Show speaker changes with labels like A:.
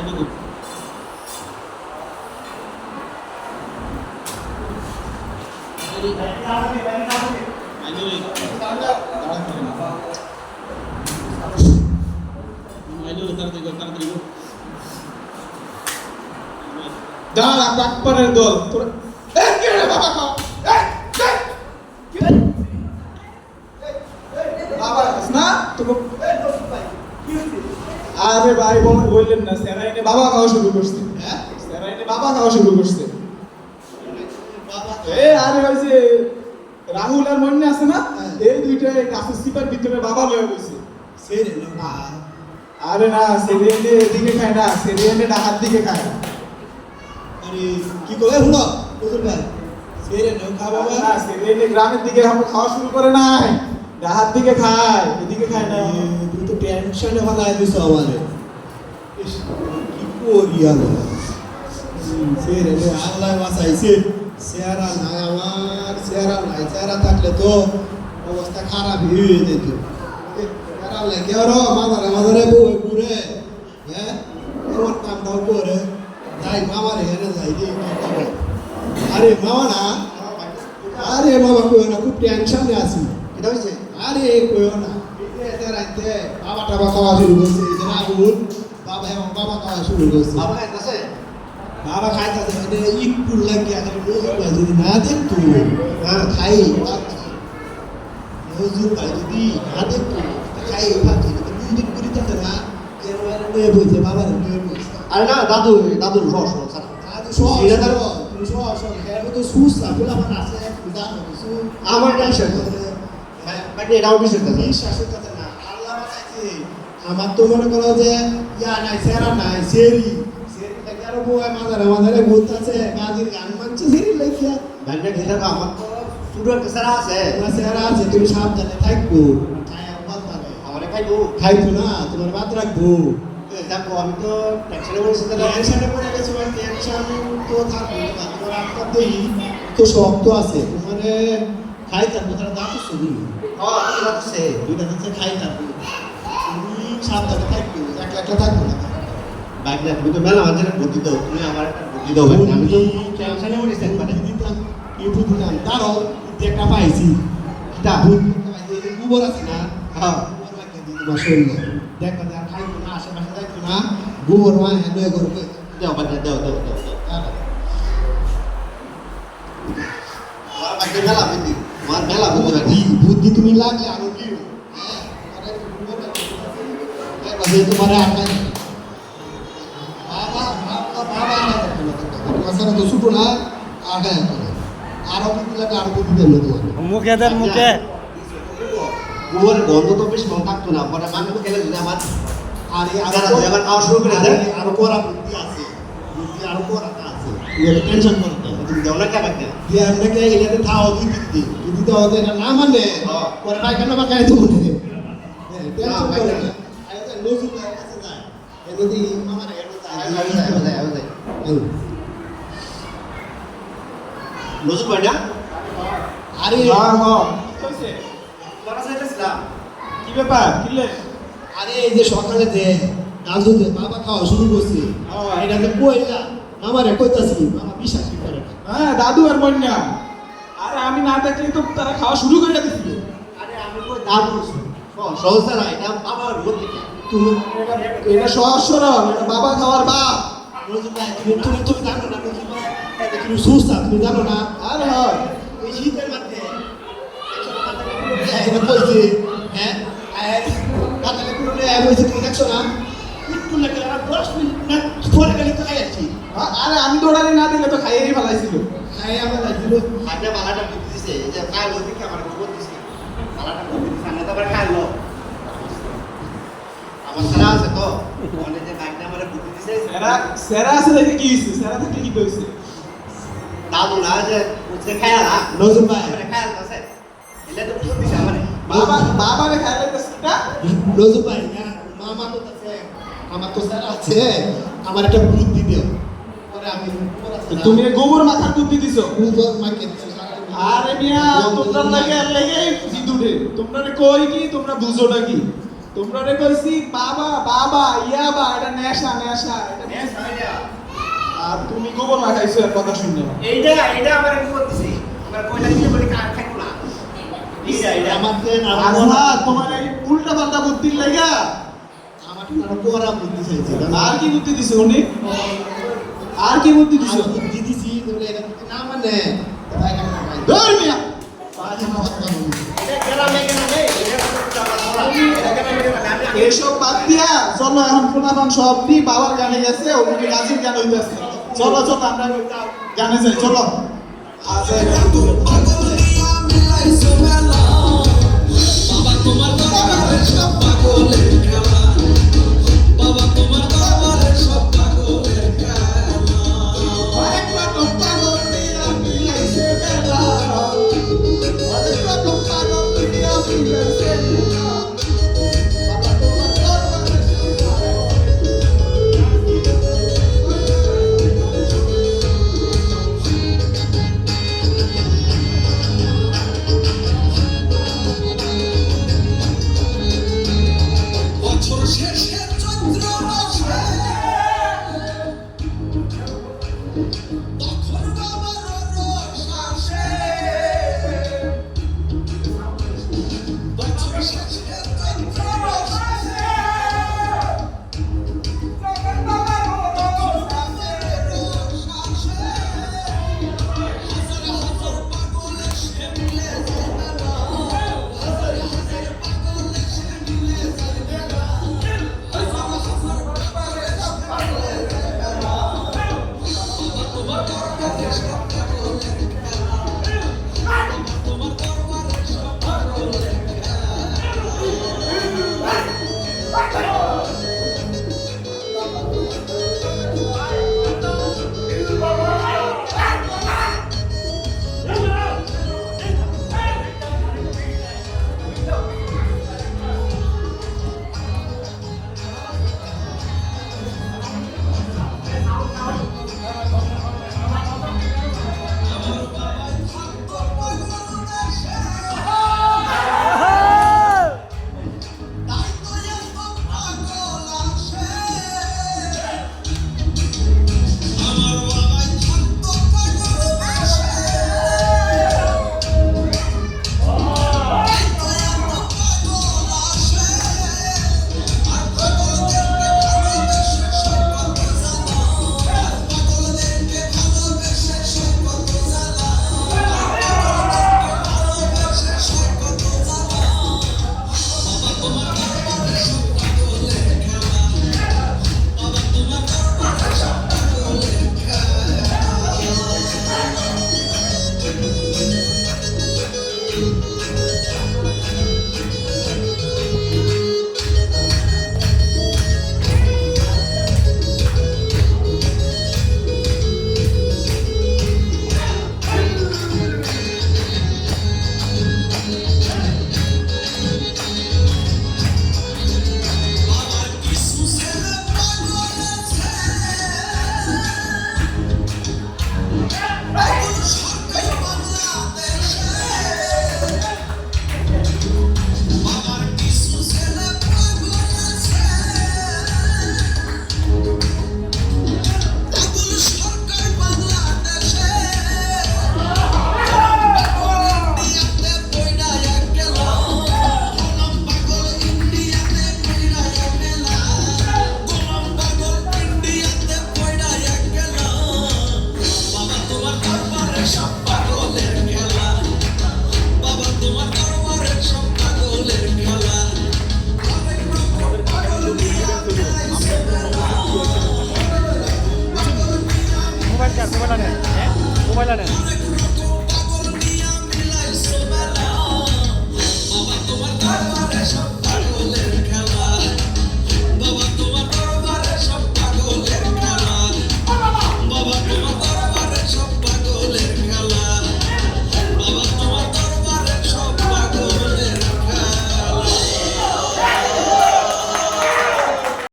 A: এটুকু
B: দাঁড়া বাটপারের দল তোরা এ, কে রে বাবা খাও এ, এ, কে রে? বাবা খাস না তোকে আরে ভাই বল বললেন না স্যারাইনে বাবা খাওয়া শুরু করছে। হ্যাঁ? স্যারাইনে বাবা খাওয়া শুরু করছে। এ আরে ওই যে রাহুল আর মন্যা আছে না? এই দুইটা গাছের সিপার ভিতরে বাবা লয়ে বসে আরে না সেরিয়ানে এদিকে খায় না ডাহার দিকে খায়।
C: কি করে হলো বুঝুন ভাই? সেরে
B: না সেরিয়ানে গ্রামের দিকে খাওয়া শুরু করে নাই। ডাহার দিকে খায় এদিকে খায় না।
C: টেনশনে বানায় দিছো আমারে। কি করি আমি? আল্লাহ বাঁচাইছে। চেহারা নাই আমার, চেহারা নাই, চেহারা থাকলে তো অবস্থা খারাপ হয়ে যেত। চেহারা লাগে আর মামারে মামারে বই পুরে হ্যাঁ? আমার কামটাও করে। যাই মামার এখানে যাই? আরে মামা না, আরে বাবা কই না খুব টেনশনে আছি। করছে। বাবা
D: খাইতেছে
C: মানে নজর ভাই যদি না দেখতো আর খাই নজর ভাই যদি না দেখতো খাই ভাবছি দুই দিন করিতেছে না নিয়ে বইছে বাবার নিয়ে বইছে।
D: আরে না দাদু দাদুর রস
C: সুস না বলে আমার
D: টেনশন বাকি এটাও বিষয় আছে
C: বিশ্বাসের কথা না আল্লাহ বাঁচাইছে আমার তো মনে করো যে ইয়া নাই সেরা নাই সেরি। সেরি আরও বউ মাঝারে মাঝারে ঘুরতেছে গাজির গান মানছে সেরি লাইয়া
D: ব্যাংকে খেতে আমার তো ছোট একটা আছে।
C: তোমার সেরা আছে তুমি সাবধানে থাকব। খায়া বাদ।
D: খাইবো।
C: না তোমার বাদ রাখব।
D: দেখো আমি তো টেনশনে তাহলে।
C: টেনশনে পড়ে গেছো আর টেনশন তো থাকবে তোমার আপনার তো শক্ত আছে। তোমার খাই থাকব তারা দাঁত শুনি
D: হ্যাঁ
C: দুইটা খাই থাকব। তুমি সাবধানে থাকব একলা একলা থাকব না
D: বাইক না তুমি তো মেলা মাঝে বুদ্ধি দাও তুমি আমার একটা বুদ্ধি দাও আমি তো টেনশনে পড়েছি একবারে।
C: দিতাম ইউটিউব দিলাম তারও একটা পাইছি।
D: কিটা?
C: গোবর আছে না?
D: হ্যাঁ।
C: গোবর শরীরে দেখো আর খাইতো না আশেপাশে যাইতো না। গোবর মা হ্যাঁ করবে
D: দাও বাদ দাও দাও দাও। দাও আমার মেলা বুদ্ধি আমার মেলা বুদ্ধি
C: বুদ্ধি বুদ্ধি তুমি লাগলে আরও দিও হ্যাঁ তোমার আটকাই বাবা বাবা মাসারা তো ছোট না আটকাই আরও বুদ্ধি লাগলে আরও বুদ্ধি দেবে
E: মুখে দেন, মুখে।
D: গোবর গন্ধ
C: আর
D: করে
C: আরও করা আরও করা মানে করে নজরুল ভাইয়ের কাছে যায় এ যদি মামার এর
D: নজর পাই না
C: আরে
B: হ্যাঁ হ্যাঁ কি ব্যাপার কিলে
C: আরে এই যে সকালে যে যে বাবা খাওয়া শুরু করছে
B: হ্যাঁ।
C: এটাতে কইলা মামারে কইতাছি মামা বিশ্বাসই করে না
B: হ্যাঁ দাদু আর মন্যা আরে আমি না দেখলে তো তারা খাওয়া শুরু করে দিছিল
D: আরে, আমি কই দাদু সহজ না, এটা বাবার
C: তুমি
B: এটা এটা বাবা খাওয়ার বাপ।
C: নজরুল তুমি তুমি তুমি জানো না তুমি সুস্থ তুমি জানো না।
B: আরে হয়
C: এই শীতের মধ্যে হ্যাঁ, হ্যাঁ কাটালে বলছে তুমি দেখছ না? একটু লাগে আর দশ মিনিট না পরে গেলে তো খাই আসছি।
B: আরে আমি দৌড়ানি না দিলে তো খাইয়েই ফেলাইছিল।
C: খাই আমার লাগছিল
D: আগে বালাটা এই যে খাইলো দেখে আমার খবর দিছে? বালাটা বুদ্ধি দিছে আমি তো আবার খাইলো। সেরা আছে
B: দেখে কি হইছে? সেরা কি হইছে
D: দাদু না যে উঠে খায়া না
C: নজরুল ভাই।
D: আমার খায়াল আছে এটা তো বুদ্ধি দিছে আমার।
B: বাবা বাবারে খাইলে তো সেটা
C: নজরুল ভাই হ্যাঁ, মামা তো আছে আমার তো স্যার আছে। আমার একটা বুদ্ধি দিও। পরে আমি
B: তুমি গোবর মাথার বুদ্ধি দিছো?
C: গোবর মাকে
B: আরে মিয়া তোমরা লাগে লাগে জিদুরে তোমরা কই কি? তোমরা বুঝো না কি? তোমরা রে কইছি বাবা বাবা ইয়াবা এটা নেশা নেশা এটা
D: Yes, idea.
B: আর তুমি গোবর লাগাইছো এর কথা শুনলে।
D: এইটা এইটা আমার কি করতেছি আমার কয়লা দিলে বলি কার থাকব না। এইটা এইটা আমার দেন
B: আচ্ছা তোমার এই উল্টা পাল্টা বুদ্ধির লাগা।
C: আমার আরও কোরা বুদ্ধি চাইছে
B: আর কি বুদ্ধি দিছে উনি? আর কি বুদ্ধি দিছে?
C: বুদ্ধি দিছি তোরে এটা না মানে? তাই না খাই
B: ধর মিয়া।
D: এটা গ্রামে গ্রামে এটা আমার এটা
B: এসব বাদ দিয়া, চলো এখন পুনাবান সব দি, বাবার গানে গেছে ওদিকে গাছের গান হইতেছে। চলো চলো, আমরা গানে যাই, চলো। আচ্ছা
A: তোমার পাগলে